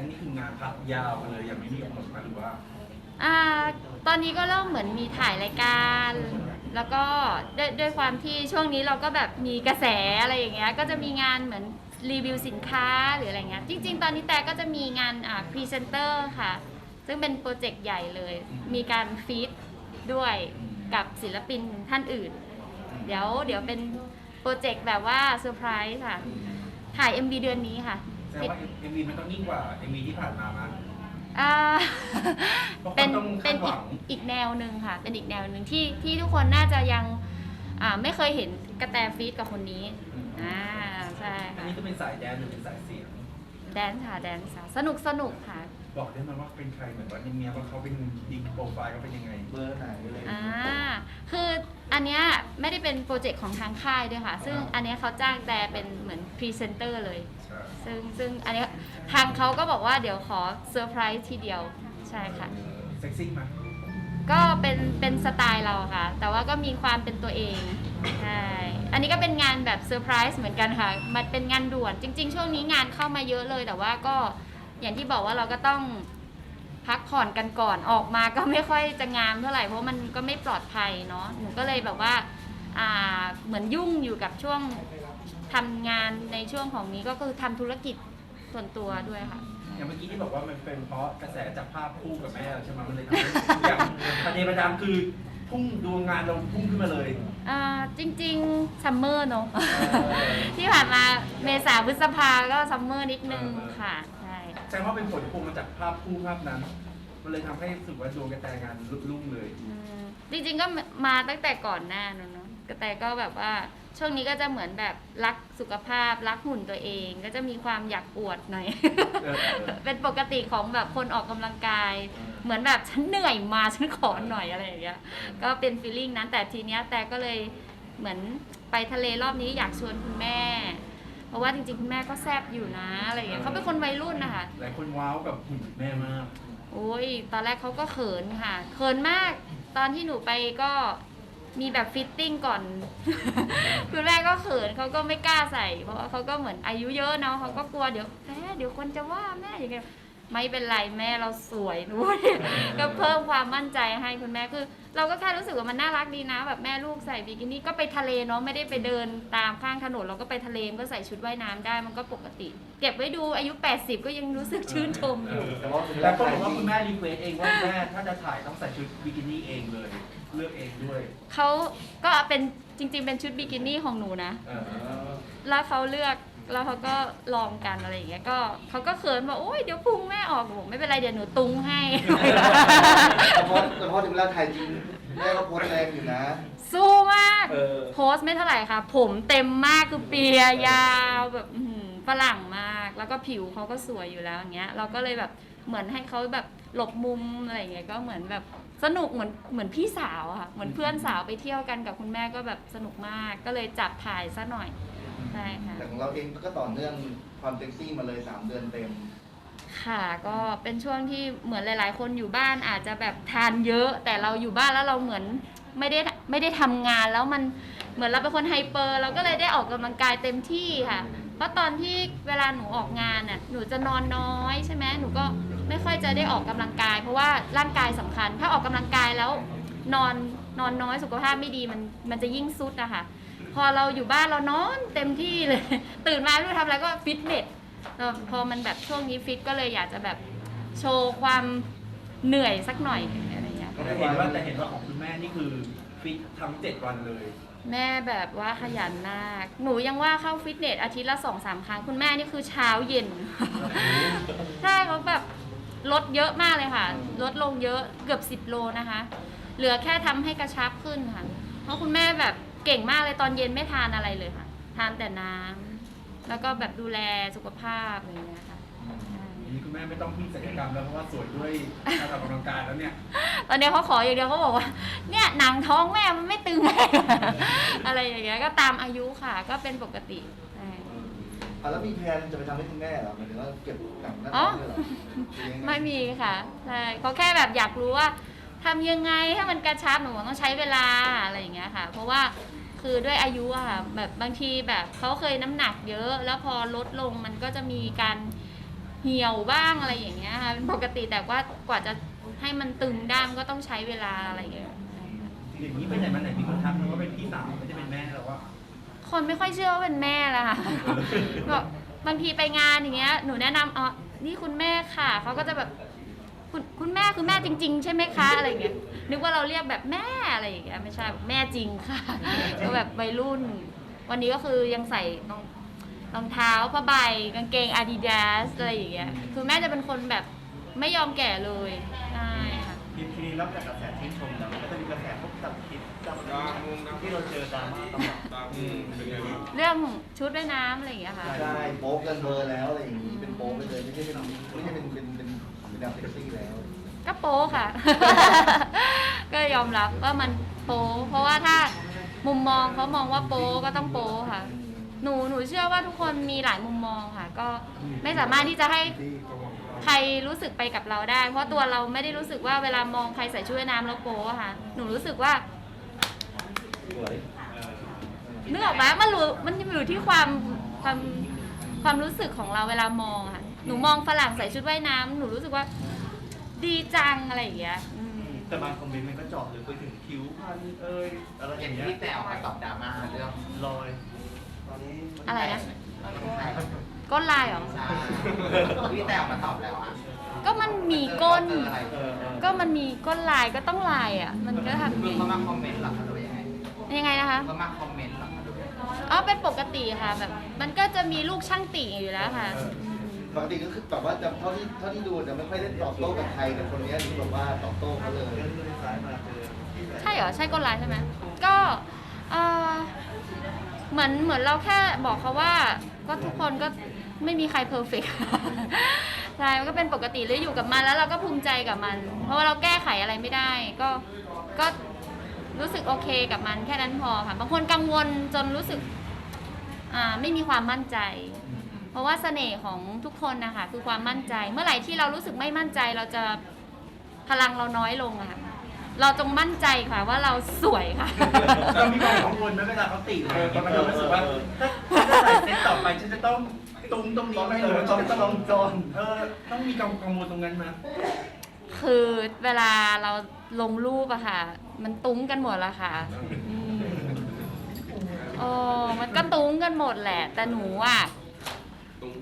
งนี่คืองานพักยาวไปเลยยังไม่มีกำหนดมาหรือว่าอ่าตอนนี้ก็เริ่มเหมือนมีถ่ายรายการ แล้วก็ด้วยด้วยความที่ช่วงนี้เราก็แบบมีกระแสอะไรอย่างเงี้ย ก็จะมีงานเหมือนรีวิวสินค้าหรืออะไรเงี้ย จริง ๆ ตอนนี้แต่ก็จะมีงานอ่าพรีเซนเตอร์ค่ะ ซึ่งเป็นโปรเจกต์ใหญ่เลย มีการฟีดด้วยกับศิลปินท่านอื่น เดี๋ยวเดี๋ยวเป็นโปรเจกต์แบบว่าเซอร์ไพรส์ค่ะ ถ่าย MV เดือนนี้ค่ะ แสดงว่าเอ็มวีมันต้องยิ่งกว่าเอ็มวีที่ผ่านมามั้ยอ่า เพราะคนเป็นต้องเป็นคาดหวัอีกง อีกแนวหนึ่งค่ะ เป็นอีกแนวหนึ่งที่ที่ทุกคนน่าจะยังอ่าไม่เคยเห็นกระแตฟีดกับคนนี้อ่าใช่อันค่ะนี้ก็เป็นสายแดนหรือเป็นสายเสียง แดนซ์ค่ะแดนซ์ค่ะสนุกสนุกค่ะ บอกได้ไหมว่าเป็นใครเหมือนว่าในเมียว่าเขาเป็นดิงโปรไฟล์เขาเป็นยังไง เบอร์ไหนอะไรอย่างอ่า เงี้ย คืออันเนี้ยไม่ได้เป็นโปรเจกต์ของทางค่ายด้วยค่ะ ซึ่งอันเนี้ยเขาจ้างแต่เป็นเหมือนพรีเซนเตอร์เลยใช่ซึ่งซึ่งอันเนี้ยทางเขาก็บอกว่าเดี๋ยวขอเซอร์ไพรส์ทีเดียวใช่ค่ะ เซ็กซี่ไหมก็เป็นเป็นสไตล์เราค่ะ แต่ว่าก็มีความเป็นตัวเองใช่อันนี้ก็เป็นงานแบบเซอร์ไพรส์เหมือนกันค่ะ มันเป็นงานด่วนจริง ๆ ช่วงนี้งานเข้ามาเยอะเลย แต่ว่าก็อย่างที่บอกว่าเราก็ต้องพักผ่อนกันก่อนออกมาก็ไม่ค่อยจะงามเท่าไหร่เพราะมันก็ไม่ปลอดภัยเนาะหนูก็เลยแบบว่าอ่าเหมือนยุ่งอยู่กับช่วง ทำงานในช่วงของนี้ก็คือทำธุรกิจส่วนตัวด้วยค่ะ อย่างเมื่อกี้ที่บอกว่ามันเป็นเพราะกระแสจากภาพคู่กับแม่ใช่ไหมมันเลยทำให้ทุกอย่างประเด็นประดามคือพุ่งดวงงานเราพุ่งขึ้นมาเลย อ่าจริงๆซัมเมอร์เนอะที่ผ่านมาเมษาพฤษภาก็ซัมเมอร์นิดนึงเออค่ะใช่แสดงว่าเป็นผลพวงมาจากภาพคู่ภาพนั้น มันเลยทำให้รู้สึกว่าดวงกระแตงานลุรุ่งเลย อืมจริงๆก็มาตั้งแต่ก่อนหน้านั้นเนอะแต่ก็แบบว่า ช่วงนี้ก็จะเหมือนแบบรักสุขภาพ รักหุ่นตัวเอง ก็จะมีความอยากอวดหน่อย เออเออ เป็นปกติของแบบคนออกกำลังกาย เหมือนแบบฉันเหนื่อยมาฉันขอหน่อยอะไรอย่างเงี้ย ก็เป็นฟีลลิ่งนั้นแต่ทีเนี้ยแต่ก็เลยเหมือนไปทะเลรอบนี้อยากชวนคุณแม่ เพราะว่าจริงๆ คุณแม่ก็แซบอยู่นะอะไรอย่างเงี้ยเขาเป็นคนวัยรุ่นนะคะ หลายคนว้าวกับหุ่นแม่มาก โอ้ย ตอนแรกเขาก็เขินค่ะ เขินมาก ตอนที่หนูไปก็ มีแบบฟิตติ้งก่อน คุณแม่ก็เขินเขาก็ไม่กล้าใส่ เพราะว่าเขาก็เหมือนอายุเยอะเนาะเขาก็กลัวเดี๋ยวแม่เดี๋ยวคนจะว่าแม่อย่างเงี้ยไม่เป็นไรแม่เราสวยนู้นก็เพิ่มความมั่นใจให้คุณแม่คือ เราก็แค่รู้สึกว่ามันน่ารักดีนะ แบบแม่ลูกใส่บิกินี่ก็ไปทะเลเนาะไม่ได้ไปเดินตามข้างถนนเราก็ไปทะเลก็ใส่ชุดว่ายน้ำได้มันก็ปกติ เก็บไว้ดูอายุ 80 ก็ยังรู้สึกชื่นชมอยู่แต่ว่าถึงแต่แล้วก็ถ่ายบอกว่าคุณแม่รีเควสเองว่าแม่ถ้าจะถ่ายต้องใส่ชุดบิกินี่เองเลย เลือกเองด้วยเขาก็เป็นจริง ๆ เป็นชุดบิกินี่ของหนูนะ เออแล้วเขาเลือกแล้วเขาก็ลองกันอะไรอย่างเงี้ยก็เขาก็เขินบอกโอ้ยเดี๋ยวพุงแม่ออกบอกไม่เป็นไรเดี๋ยวหนูตุงให้ แต่พอแต่พอถึงเวลาถ่ายจริงแม่ก็โพสต์แรงอยู่นะ สู้มาก เออ โพสต์ไม่เท่าไหร่ค่ะ ผมเต็มมากคือเปียยาวแบบอื้อหือฝรั่งมาก แล้วก็ผิวเขาก็สวยอยู่แล้วอย่างเงี้ย เราก็เลยแบบเหมือนให้เขาแบบหลบมุมอะไรอย่างเงี้ยก็เหมือนแบบ สนุกเหมือนเหมือนพี่สาวอะค่ะเหมือนเพื่อนสาวไปเที่ยวกันกับคุณแม่ก็แบบสนุกมากก็เลยจับถ่ายซะหน่อยใช่ค่ะ แต่ของเราเองก็ต่อเนื่องความเซ็กซี่มาเลย 3 เดือนเต็ม ค่ะก็เป็นช่วงที่เหมือนหลาย ๆ คนอยู่บ้านอาจจะแบบทานเยอะ แต่เราอยู่บ้านแล้วเราเหมือนไม่ได้ไม่ได้ทำงานแล้วมันเหมือนเราเป็นคนไฮเปอร์ เราก็เลยได้ออกกำลังกายเต็มที่ค่ะ เพราะตอนที่เวลาหนูออกงานน่ะหนูจะนอนน้อยใช่ไหมหนูก็ ไม่ค่อยจะได้ออกกำลังกาย เพราะว่าร่างกายสำคัญ ถ้าออกกำลังกายแล้วนอนนอนน้อยสุขภาพไม่ดีมันมันจะยิ่งสุดนะคะพอเราอยู่บ้านเรานอนเต็มที่เลย ตื่นมาไม่รู้ทำอะไรก็ฟิตเนสเออพอมันแบบช่วงนี้ฟิตก็เลยอยากจะแบบโชว์ความเหนื่อยสักหน่อยอะไรอย่างเงี้ยแต่เห็นว่าแต่เห็นว่าของคุณแม่นี่คือฟิตทั้งเจ็ดวันเลย แม่แบบว่าขยันมาก หนูยังว่าเข้าฟิตเนสอาทิตย์ละสองสามครั้ง คุณแม่นี่คือเช้าเย็นใช่เขาแบบ ลดเยอะมากเลยค่ะ ลดลงเยอะเกือบสิบ10 โลนะคะ เหลือแค่ทำให้กระชับขึ้นค่ะ เพราะคุณแม่แบบเก่งมากเลยตอนเย็นไม่ทานอะไรเลยค่ะ ทานแต่น้ำแล้วก็แบบดูแลสุขภาพอะไรอย่างเงี้ยค่ะใช่นี่คุณแม่ไม่ต้องพึ่งศัลยกรรมแล้วเพราะว่าสวยด้วยการออกกำลังกายแล้วเนี่ย ตอนนี้เขาขออย่างเดียวเขาบอกว่า เนี่ยหนังท้องแม่มันไม่ตึงอะไรอย่างเงี้ยก็ตามอายุค่ะ ก็เป็นปกติใช่ อะแล้วมีแพลนจะไปทำให้คุณแม่เหรอหมายถึงว่าเก็บหนังหน้าอ๋ท้อองด้วยเหรอหรือยังงไม่มีค่ะใช่เขาแค่แบบอยากรู้ว่าทำยังไงให้มันกระชับหนูว่าต้องใช้เวลาอะไรอย่างเงี้ยค่ะ เพราะว่าคือด้วยอายุอะค่ะแบบบางทีแบบเขาเคยน้ำหนักเยอะ แล้วพอลดลงมันก็จะมีการเหี่ยวบ้างอะไรอย่างเงี้ยค่ะเป็นปกติแต่ว่ากว่าจะให้มันตึงได้มันก็ต้องใช้เวลาอะไรอย่างเงี้ย อย่างนี้ไปไหนมาไหนมีคนทักนะว่าเป็นพี่สาวไม่ได้เป็นแม่แล้วว่า คนไม่ค่อยเชื่อว่าเป็นแม่ละค่ะแบบบางทีไปงานอย่างเงี้ยหนูแนะนำอ๋อนี่คุณแม่ค่ะเขาก็จะแบบคุณคุณแม่คือแม่จริง ๆ ใช่ไหมคะอะไรอย่างเงี้ยนึกว่าเราเรียกแบบแม่อะไรอย่างเงี้ยไม่ใช่แม่จริงค่ะก็แบบวัยรุ่น วันนี้ก็คือยังใส่รองรองเท้าผ้าใบกางเกง Adidas อะไรอย่างเงี้ยคือแม่จะเป็นคนแบบไม่ยอมแก่เลยใช่ค่ะ ทีทีนี้นอกจากกระแสชื่นชมแล้วมันก็จะมีกระแสพวกจับผิดจับ ที่เราเจอดราม่าตลอดเรื่องชุดว่ายน้ำอะไรอย่างเงี้ยค่ะ ใช่โป๊กกันเบอร์แล้วอะไรอย่างนี้เป็นโป๊กไปเลยไม่ใช่เป็นไม่ใช่เป็นเป็นเป็นเป็นดาวเซ็กซี่แล้ว ก็โป๊ค่ะ ก็ยอมรับว่ามันโป๊เพราะว่าถ้ามุมมองเขามองว่าโป๊ก็ต้องโป๊ค่ะ หนูหนูเชื่อว่าทุกคนมีหลายมุมมองค่ะ ก็ไม่สามารถที่จะให้ใครรู้สึกไปกับเราได้ เพราะตัวเราไม่ได้รู้สึกว่าเวลามองใครใส่ชุดว่ายน้ำแล้วโป๊อะค่ะ หนูรู้สึกว่าสวย นึกออกไหมมันรู้มันอยู่ที่ความความความรู้สึกของเราเวลามองค่ะ หนูมองฝรั่งใส่ชุดว่ายน้ำหนูรู้สึกว่า ดีจังอะไรอย่างเงี้ยอืมแต่บางคอมเมนต์มันก็เจาะลึกไปถึงคิ้วพันเอ้ยอะไรอเห็นย่างเงี้ยพี่แต่ออกมาตอบดราม่าเรื่องรอย ตอนนี้อะไรนะใช่ก้นลายเหรอ พี่แต่ออกมาตอบแล้วอะก็มันมีก้น เจออะไรเออเออก็มันมีก้นลายก็ต้องลายอะ มันก็ทำคือดีเขามาคอมเมนต์เหรอคะหรือ ยังไงยังไงนะคะเขามาคอมเมนต์เหรอคะหรือยังไงอ๋อเป็นปกติค่ะแบบ มันก็จะมีลูกช่างติอยู่แล้วค่ะ ปกติก็คือแบบว่าจะเท่าที่เท่าที่ดูจะไม่ค่อยได้ตอบโต้กับใครแต่คนเนี้ยนี่แบบว่าตอบโต้เขาเลยเดินเลยซ้ายมาเจอใช่เหรอใช่ก้นลายใช่ไหมก็เอ่อเหมือนเหมือนเราแค่บอกเขาว่า ก็ทุกคนก็ไม่มีใครเพอร์เฟกใช่มันก็เป็นปกติเลยอยู่กับมันแล้วเราก็ภูมิใจกับมัน เพราะว่าเราแก้ไขอะไรไม่ได้ ก็ก็ รู้สึกโอเคกับมันแค่นั้นพอค่ะบางคนกังวลจนรู้สึกอ่าไม่มีความมั่นใจ เพราะว่าเสน่ห์ของทุกคนนะคะคือความมั่นใจ เมื่อไหร่ที่เรารู้สึกไม่มั่นใจเราจะพลังเราน้อยลงอะค่ะเราจงมั่นใจค่ะว่าเราสวยค่ะ เรามีความกังวลไหมเวลาเขาติเลยเพราะมันจะรู้สึกว่าถ้าถ้าใส่เซตต่อไปฉันจะต้องตุ้มตรงนี้ไหมหรือว่าฉันจะต้องจอนเออต้องมีกังกังวลตรงนั้นไหม คือเวลาเราลงรูปอะค่ะ มันตุ้งกันหมดละค่ะอืมโอ้มันก็ตุ้งกันหมดแหละ แต่หนูอะ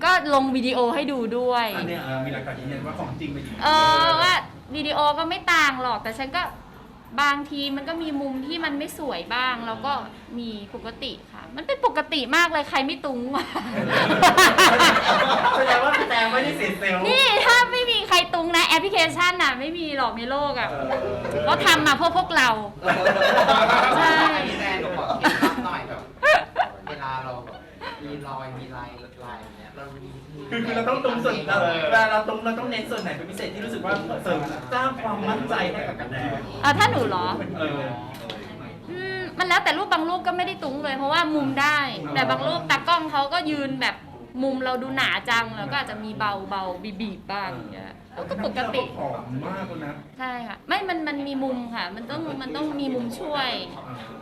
ก็ลงวิดีโอให้ดูด้วย อันเนี้ยเออมีหลักฐานยืนยันว่าของจริงเป็นอย่างนี้เออว่าวิดีโอก็ไม่ต่างหรอก แต่ฉันก็บางทีมันก็มีมุมที่มันไม่สวยบ้าง แล้วก็มีปกติค่ะ มันเป็นปกติมากเลยใครไม่ตุ้งวะ แสดงว่าพี่แตงไม่ได้เสียเซลล์นี่ถ้าไม่มีใค รตุ้งนะแอปพลิเคชันน่ะไม่มีหรอกในโลกอะเออเขาทำมาเพื่อพวกเรา ใช่พี่แต่หนูขอเคล็ดลับหน่อยแบบเวลาเราแบบมีรอยมีลายลายอย่างเงี้ยเรามีคือคือเราต้องตุ้มส่วนเออเวลาเราตุ้มเราต้องเน้นส่วนไหนเป็นพิเศษที่รู้สึกว่าเสริมสร้างความมั่นใจให้กับกันแดงอะถ้าหนูเหรอเอออืมมันแล้วแต่รูปบางรูปก็ไม่ได้ตุ้งเลยเพราะว่ามุมได้ แต่บางรูปตากล้องเขาก็ยืนแบบมุมเราดูหนาจังแล้วก็อาจจะมีเบาเบาบีบีบๆบ้างอย่างเงี้ย ก็ปกติ ผอมมากเลยนะใช่ค่ะ ไม่ มัน มันมีมุมค่ะ มันต้อง มันต้องมีมุมช่วย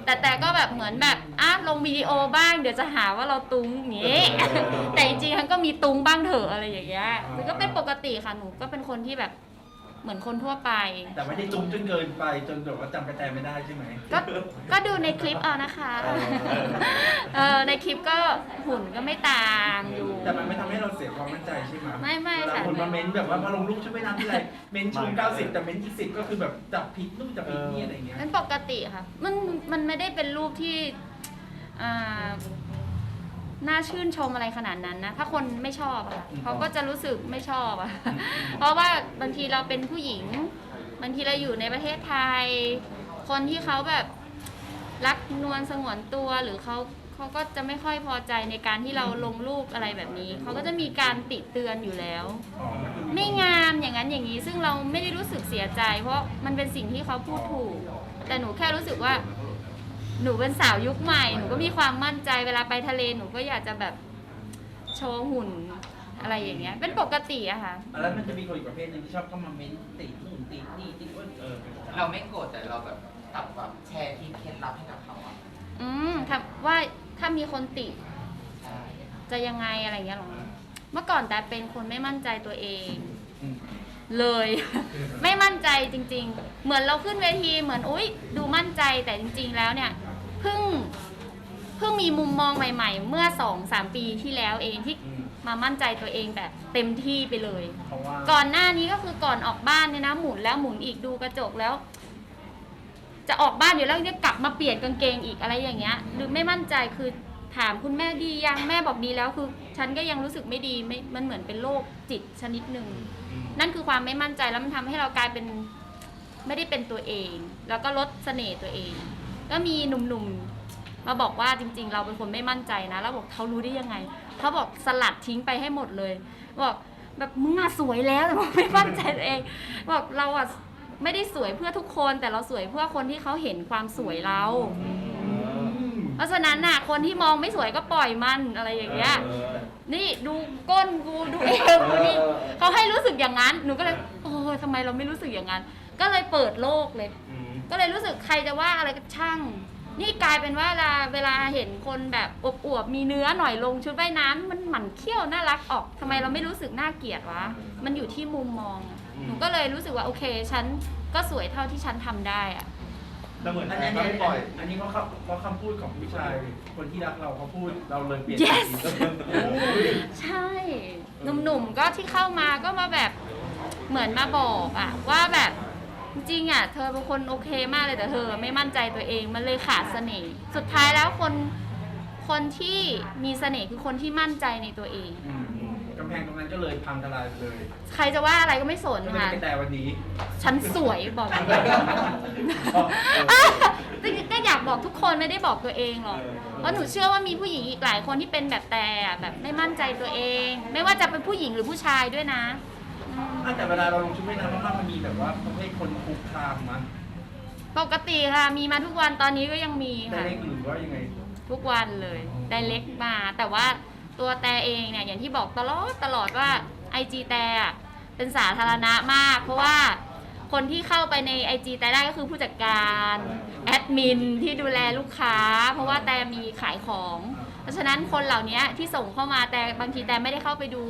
แต่แต่ก็แบบเหมือนแบบอะลงวิดีโอบ้าง เดี๋ยวจะหาว่าเราตุ้งอย่างงี้ แต่จริงๆมันก็มีตุ้งบ้างเถอะอะไรอย่างเงี้ยมันก็เป็นปกติค่ะ หนูก็เป็นคนที่แบบ เหมือนคนทั่วไป แต่ไม่ได้ตุ้มจนเกินไปจนแบบว่าจำกระแตไม่ได้ใช่ไหม ก็ก็ดูในคลิปเอานะคะเออในคลิปก็หุ่นก็ไม่ต่างอยู่ แต่มันไม่ทำให้เราเสียความมั่นใจใช่ไหมไม่ไม่เวลาค่ะ คนมาเม้นแบบว่ามาลงรูปชุดว่ายน้ำที่ไรเม้นชู90 แต่เม้นที่10ก็คือแบบจับผิดนู่นจับผิดนี่อะไรอย่างเงี้ย มันปกติค่ะ มันมันไม่ได้เป็นรูปที่อ่า น่าชื่นชมอะไรขนาดนั้นนะ ถ้าคนไม่ชอบอะค่ะเขาก็จะรู้สึกไม่ชอบอะเพราะว่าบางทีเราเป็นผู้หญิง บางทีเราอยู่ในประเทศไทย คนที่เขาแบบรักนวลสงวนตัวหรือเขาเขาก็จะไม่ค่อยพอใจในการที่เราลงรูปอะไรแบบนี้ เขาก็จะมีการติเตือนอยู่แล้วอ๋อมันคือไม่งามอย่างนั้นอย่างนี้ ซึ่งเราไม่ได้รู้สึกเสียใจ เพราะมันเป็นสิ่งที่เขาพูดถูก แต่หนูแค่รู้สึกว่า หนูเป็นสาวยุคใหม่ หนูก็มีความมั่นใจเวลาไปทะเลหนูก็อยากจะแบบโชว์หุ่นอะไรอย่างเงี้ย เป็นปกติอะค่ะ แล้วมันจะมีคนอีกประเภทหนึงที่ชอบเข้ามาเม้นตินู่นตินี่ติอ้วนเออเป็นประจำเราไม่โกรธแต่เราแบบตัดแบบแชร์ที่เคล็ดลับให้กับเขาอะอืมถ้าว่าถ้ามีคนติใช่จะยังไงอะไรเงี้ยหรอ เมื่อก่อนแต่เป็นคนไม่มั่นใจตัวเอง อืมเลย ไม่มั่นใจจริง ๆ เหมือนเราขึ้นเวทีเหมือนอุ้ยดูมั่นใจแต่จริง ๆ แล้วเนี่ย เพิ่งเพิ่งมีมุมมองใหม่ ๆ เมื่อสองสามปีที่แล้วเองที่อืมมามั่นใจตัวเองแบบเต็มที่ไปเลย เพราะว่าก่อนหน้านี้ก็คือก่อนออกบ้านเนี่ยนะหมุนแล้วหมุนอีกดูกระจกแล้ว จะออกบ้านอยู่แล้วจะกลับมาเปลี่ยนกางเกงอีกอะไรอย่างเงี้ย หรือไม่มั่นใจคือถามคุณแม่ดียังแม่บอกดีแล้วคือ ฉันก็ยังรู้สึกไม่ดีไม่มันเหมือนเป็นโรคจิตชนิดหนึ่ง อืมนั่นคือความไม่มั่นใจแล้วมันทำให้เรากลายเป็นไม่ได้เป็นตัวเอง แล้วก็ลดเสน่ห์ตัวเอง ก็มีหนุ่มๆมาบอกว่าจริง ๆ เราเป็นคนไม่มั่นใจนะ แล้วบอกเขารู้ได้ยังไงเขาบอกสลัดทิ้งไปให้หมดเลยบอกแบบมึงอะสวยแล้วแต่บอกไม่มั่นใจตัวเองบอกเราอะไม่ได้สวยเพื่อทุกคนแต่เราสวยเพื่อคนที่เขาเห็นความสวยเรา เพราะฉะนั้นน่ะ คนที่มองไม่สวยก็ปล่อยมันอะไรอย่างเงี้ย นี่ดูก้นกูดูเอวกูนี่เขาให้รู้สึกอย่างนั้น หนูก็เลยโอ้ยทำไมเราไม่รู้สึกอย่างนั้น ก็เลยเปิดโลกเลย อืม ก็เลยรู้สึกใครจะว่าอะไรก็ช่าง นี่กลายเป็นว่าเวลาเวลาเห็นคนแบบอวบๆมีเนื้อหน่อยลงชุดว่ายน้ำมันหมั่นเขี้ยวน่ารักออกทำไมเราไม่รู้สึกน่าเกลียดวะมันอยู่ที่มุมมองอะหนูก็เลยรู้สึกว่าโอเคฉันก็สวยเท่าที่ฉันทำได้อะ แต่เหมือนอันนี้ไม่ปล่อย อันนี้เขาคำเขาคำพูดของผู้ชายคนที่รักเราเขาพูดเราเลยเปลี่ยน Yes โอ้ยใช่หนุ่มๆก็ที่เข้ามาก็มาแบบเหมือนมาบอกอะว่าแบบ จริงๆอะเธอเป็นคนโอเคมากเลยแต่เธอไม่มั่นใจตัวเองมันเลยขาดเสน่ห์สุดท้ายแล้วคนคนที่มีเสน่ห์คือคนที่มั่นใจในตัวเอง อืมกำแพงตรงนั้นก็เลยพังทลายไปเลยใครจะว่าอะไรก็ไม่สนก็เลยค่ะเป็นแต่วันนี้ ฉันสวยบอกเลยจริงๆก็อยากบอกทุกคนไม่ได้บอกตัวเองหรอก เพราะหนูเชื่อว่ามีผู้หญิงอีกหลายคนที่เป็นแบบแต่อะแบบไม่มั่นใจตัวเอง ไม่ว่าจะเป็นผู้หญิงหรือผู้ชายด้วยนะ อืมอะแต่เวลาเราลงชุดว่ายน้ำมากๆมันมีแบบว่าประเภทคนคุกคามมั้ยปกติค่ะ มีมาทุกวันตอนนี้ก็ยังมีได้ค่ะ เล็กหรือว่ายังไง ทุกวันเลยได้เล็กมา แต่ว่าตัวแต่เองเนี่ยอย่างที่บอกตลอดตลอดว่า IG แต่อะเป็นสาธารณะมาก เพราะว่าคนที่เข้าไปใน IG แต่ได้ก็คือผู้จัดการแอดมินที่ดูแลลูกค้า เพราะว่าแต่มีขายของ เพราะฉะนั้นคนเหล่านี้ที่ส่งเข้ามาแต่บางทีแต่ไม่ได้เข้าไปดู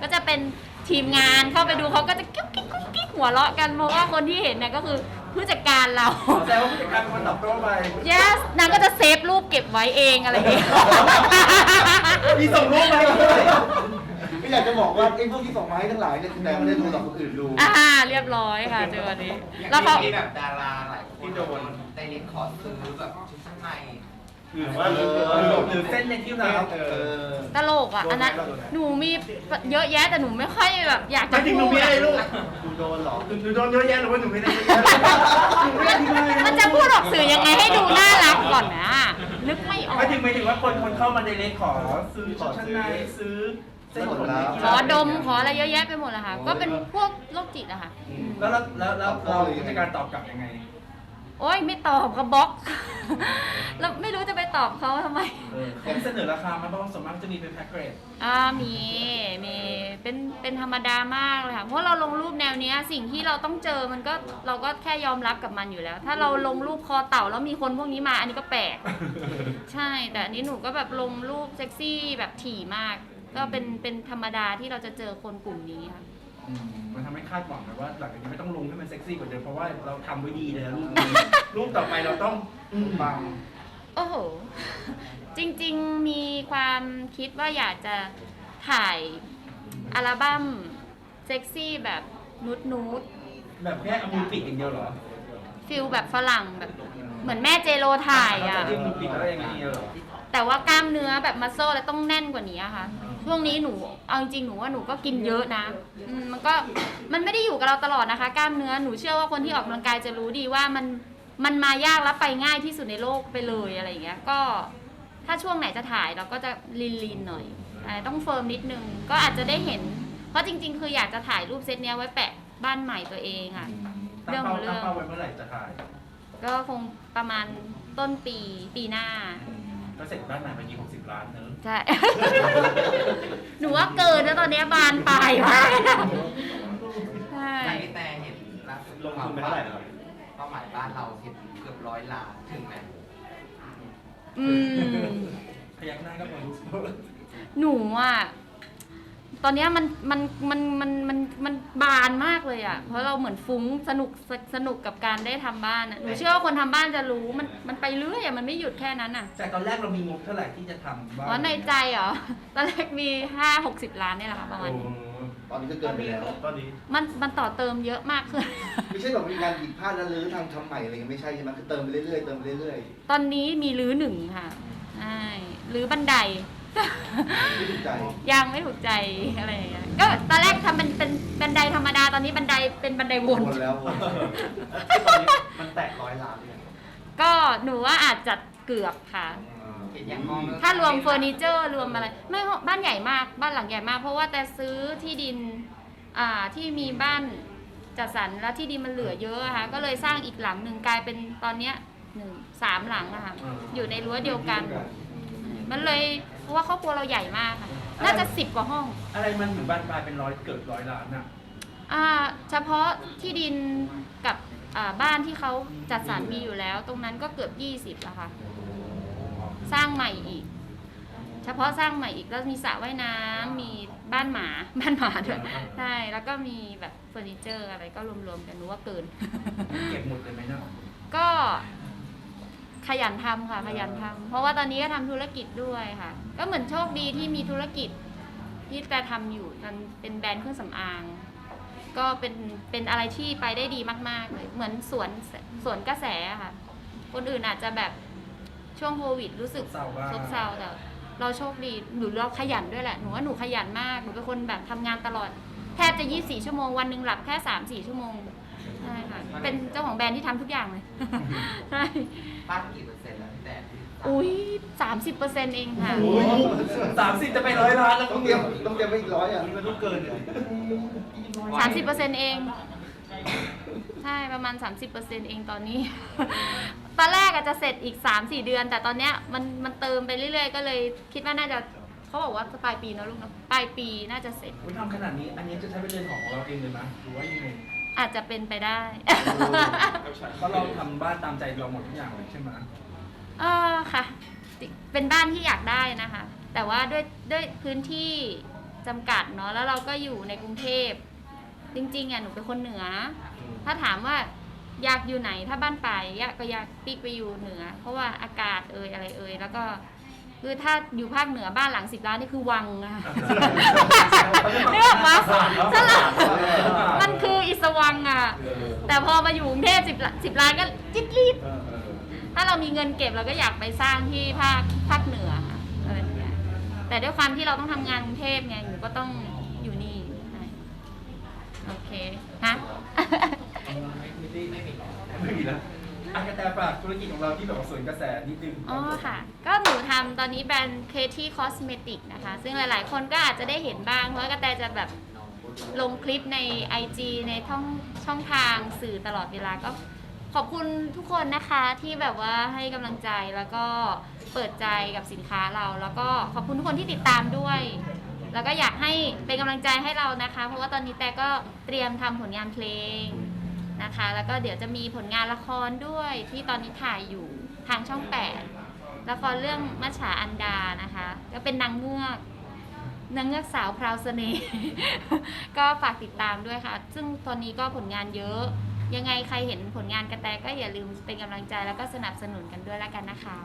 ก็จะเป็นทีมงานเข้าไปดูเขาก็จะกิ๊กกิ๊กกิ๊กกิ๊กหัวเราะกันเพราะว่าคนที่เห็นเนี่ยก็คือผู้จัดการเราแสดงว่าผู้จัดการเป็นคนตอบโต้ไป yes นางก็จะเซฟรูปเก็บไว้เองอะไรอย่างเงี้ย มีส่งรูปมาให้ด้วยไม่อยากจะบอกว่าไอ้พวกที่ส่งมาให้ทั้งหลายเนี่ยคือแต่ไม่ได้ดูหรอกคนอื่นดูอ่าเรียบร้อยค่ะเจอวันนี้อย่างแล้วเขาที่แบบดาราหลายคนที่โดนไดเรกขอซื้อแบบชุดชั้นใน หรือว่าหรือหรือเส้นในที่เราเออ ตลกอะอันนั้นหนูมีเยอะแยะแต่หนูไม่ค่อยแบบอยากไม่จะถึงหนูพูดมีอะไรอะลูกคุณโดนเหรอหนูโดนเยอะแยะหรือว่าหนูไม่ได้เยอะแยะหนูไม่ได้อธิบายมันจะพูดออกสื่อยังไงให้ดูน่ารักก่อนนะนึกไม่ออกไม่ถึงไม่ถึงว่าคนคนเข้ามาในเลนขอซื้อชุดชั้นในซื้อเส้นผมในที่ขอดมขออะไรเยอะแยะไปหมดเลยค่ะ ก็เป็นพวกโรคจิตอะค่ะ แล้วแล้วแล้วแล้วเราในการตอบกลับยังไง โอ๊ยไม่ตอบก็บล็อก แล้วไม่รู้จะไปตอบเขาทำไมเขาเสนอราคามาเพราะว่าส่วนมากจะมีเป็นแพ็กเกจ อ่ามีมีเป็นเป็นธรรมดามากเลยค่ะเพราะเราลงรูปแนวเนี้ยสิ่งที่เราต้องเจอมันก็เราก็แค่ยอมรับกับมันอยู่แล้ว ถ้าเราลงรูปคอเต่าแล้วมีคนพวกนี้มาอันนี้ก็แปลก ใช่ แต่อันนี้หนูก็แบบลงรูปเซ็กซี่แบบถี่มาก ก็เป็นเป็นธรรมดาที่เราจะเจอคนกลุ่มนี้ค่ะ อืมมันทำให้คาดหวังนะว่าหลังจากนี้ไม่ต้องลงให้มันเซ็กซี่กว่าเดิมเพราะว่าเราทำไว้ดีเลยนะรูปนี้รูปต่อไปเราต้องปังโอ้โห จริงๆมีความคิดว่าอยากจะถ่ายอัลบั้มเซ็กซี่แบบนูดนูดแบบแค่เอามือปิดอย่างเดียวเหรอฟิลแบบฝรั่งแบบ เหมือนแม่เจโรถ่ายอะที่มือปิดแล้วอย่างนี้เหรอแต่ว่ากล้ามเนื้อแบบมัสโซแล้วต้องแน่นกว่านี้อะค่ะ ช่วงนี้หนูเอาจริงๆหนูว่าหนูก็กินเยอะนะอืมมันก็มันไม่ได้อยู่กับเราตลอดนะคะ กล้ามเนื้อหนูเชื่อว่าคนที่ออกกำลังกายจะรู้ดีว่ามันมันมายากและไปง่ายที่สุดในโลกไปเลยอะไรอย่างเงี้ย ก็ถ้าช่วงไหนจะถ่ายเราก็จะลีนลีนๆหน่อยอ่าต้องเฟิร์มนิดนึงก็อาจจะได้เห็น เพราะจริง ๆ คืออยากจะถ่ายรูปเซตเนี้ยไว้แปะบ้านใหม่ตัวเองค่ะเรื่ตั้องงเป้าเรื่ตั้องงเป้าไว้เมื่อไหร่จะถ่ายก็คงประมาณต้นปีปีหน้า ก็เสร็จด้านในไปยี่หกสิบล้านเนอะใช่ หนูว่าเกินนะตอนเนี้ยบานปลายมากใช่ใครที่แต่เห็นล่าสุดลงทุนไปเท่าไหร่นะครับ เป้าหมายบ้านเราเห็นเกือบร้อยล้านถึงไหมอืม พยักหน้าก็พอรู้ หนูอะ ตอนเนี้ยมันมันมันมันมันมันบานมากเลยอะ เพราะเราเหมือนฟุ้งสนุกสสนุกกับการได้ทำบ้านอะหนูเชื่อว่าคนทำบ้านจะรู้มันมันไปเรื่อยอะมันไม่หยุดแค่นั้นอะแต่ตอนแรกเรามีงบเท่าไหร่ที่จะทำบ้างอ๋อในใจเหรอ ตอนแรกมีห้าหกสิบล้านเนี่ยแหละค่ะประมาณนี้ตอนนี้ก็เกินไปแล้ว ตอนนี้มันมันต่อเติมเยอะมากขึ้น ไม่ใช่แบบมีการผิดพลาดแล้วรื้อทางทำใหม่อะไรเงี้ยไม่ใช่ใช่ไหมคือเติมไปเรื่อยๆเติมไปเรื่อยตอนนี้มีรื้อหนึ่งค่ะใช่รื้อบันไดๆไม่ถูก ใจยังไม่ถูกใจอะไรอย่างเงี้ยก็ตอนแรกทำเป็นเป็นบันไดธรรมดาตอนนี้บันไดเป็นบันไดวนหมดแล้วหมดตอนนี้มันแตะร้อยล้านเลยก็หนูว่าอาจจะเกือบค่ะ เห็นอย่างมองถ้ารวมเฟอร์นิเจอร์รวมอะไรไม่บ้านใหญ่มากบ้านหลังใหญ่มาก เพราะว่าแต่ซื้อที่ดินอ่าที่มีบ้านจัดสรรแล้วที่ดินมันเหลือเยอะอะค่ะก็เลยสร้างอีกหลังหนึ่งกลายเป็นตอนเนี้ยหนึ่งสามหลังอะค่ะอยู่ในรั้วเดียวกัน มันเลย เพราะว่าครอบครัวเราใหญ่มากค่ะ น่าจะสิบกว่าห้อง อะไรมันถึงบานปลายเป็นร้อยเกือบร้อยล้านอะ อ่าเฉพาะที่ดินกับอ่าบ้านที่เขาจัดสรรมีอยู่แล้ว ตรงนั้นก็เกือบ20แล้วค่ะ สร้างใหม่อีก เฉพาะสร้างใหม่อีกแล้วมีสระว่ายน้ำมีบ้านหมา บ้านหมาด้วยใช่แล้วก็มีแบบเฟอร์นิเจอร์อะไรก็รวมๆกันรู้ว่าเกิน เก็บหมดเลยไหมเนาะก็ ขยันทำค่ะขยันทำเพราะว่าตอนนี้ก็ทำธุรกิจด้วยค่ะ ก็เหมือนโชคดีที่มีธุรกิจที่แต่ทำอยู่มันเป็นแบรนด์เครื่องสำอาง ก็เป็นเป็นอะไรที่ไปได้ดีมากๆเลยเหมือนสวนสวนกระแสอะค่ะ คนอื่นอาจจะแบบช่วงโควิดรู้สึกเศร้าบ้าง ซบเซาแต่เราโชคดีหนูเราขยันด้วยแหละหนูว่าหนูขยันมากหนูเป็นคนแบบทำงานตลอดแทบจะ 24 ชั่วโมงวันหนึ่งหลับแค่ 3-4 ชั่วโมงใช่ค่ะเป็นเจ้าของแบรนด์ที่ทำทุกอย่างเลย ใช่ บ้านกี่เปอร์เซ็นต์แล้วพี่แต่อุ้ยสามสิบเปอร์เซ็นต์เองค่ะ สามสิบจะไปร้อยล้านแล้วต้องเตรียมต้องเตรียมไปอีกร้อยอะนี่มันต้องเกินเลยสามสิบเปอร์เซ็นต์เอง ใช่ประมาณสามสิบเปอร์เซ็นต์เองตอนนี้ ตอนแรกอาจจะเสร็จอีกสามสี่เดือน แต่ตอนเนี้ยมันมันเติมไปเรื่อยๆ ก็เลยคิดว่าน่าจะเขาบอกว่าปลายปีเนอะลูกเนอะปลายปีน่าจะเสร็จคุณทำขนาดนี้ อันนี้จะใช้เป็นเรือนของของเราเองเลยไหมหรือว่ายังไง อาจจะเป็นไปได้ เพราะเราทำบ้านตามใจเราหมดทุกอย่างเลยใช่ไหมเออค่ะ เป็นบ้านที่อยากได้นะคะ แต่ว่าด้วยด้วยพื้นที่จำกัดเนาะแล้วเราก็อยู่ในกรุงเทพ จริงๆอะหนูเป็นคนเหนือ ถ้าถามว่าอยากอยู่ไหนถ้าบ้านป่ายอยากก็อยากปีกไปอยู่เหนือ เพราะว่าอากาศเอ่ยอะไรเอ่ยแล้วก็ คือถ้าอยู่ภาคเหนือบ้านหลังสิบล้านนี่คือวังอะค่ะนึกออกปะสลับมันคืออิสวังอะ แต่พอมาอยู่กรุงเทพสิบสิบล้านก็จิ๊ดรีบถ้าเรามีเงินเก็บเราก็อยากไปสร้างที่ภาคภาคเหนือค่ะอะไรอย่างเงี้ยแต่ด้วยความที่เราต้องทำงานกรุงเทพไงหนูก็ต้องอยู่นี่ใช่โอเคฮะ ไม่มีแล้วอันกระแตฝากธุรกิจของเราที่แบบว่าสวนกระแสนิดนึงอ๋อค่ะ ก็หนูทำตอนนี้แบรนด์ Katy Cosmetic นะคะ ซึ่งหลายๆ คนก็อาจจะได้เห็นบ้าง เพราะว่ากระแตจะแบบลงคลิปใน IG ในช่อง ช่องทางสื่อตลอดเวลาก็ขอบคุณทุกคนนะคะที่แบบว่าให้กำลังใจแล้วก็เปิดใจกับสินค้าเรา แล้วก็ขอบคุณทุกคนที่ติดตามด้วย แล้วก็อยากให้เป็นกำลังใจให้เรานะคะ เพราะว่าตอนนี้แต่ก็เตรียมทำผลงานเพลงนะคะ แล้วก็เดี๋ยวจะมีผลงานละครด้วยที่ตอนนี้ถ่ายอยู่ทางช่อง 8 ละครเรื่องมัจฉาอันดานะคะ ก็เป็นนางเงือก นางเงือกสาวพราวเสน่ห์ ก็ฝากติดตามด้วยค่ะ ซึ่งตอนนี้ก็ผลงานเยอะ ยังไงใครเห็นผลงานกระแตก็อย่าลืมเป็นกำลังใจแล้วก็สนับสนุนกันด้วยแล้วกันนะคะ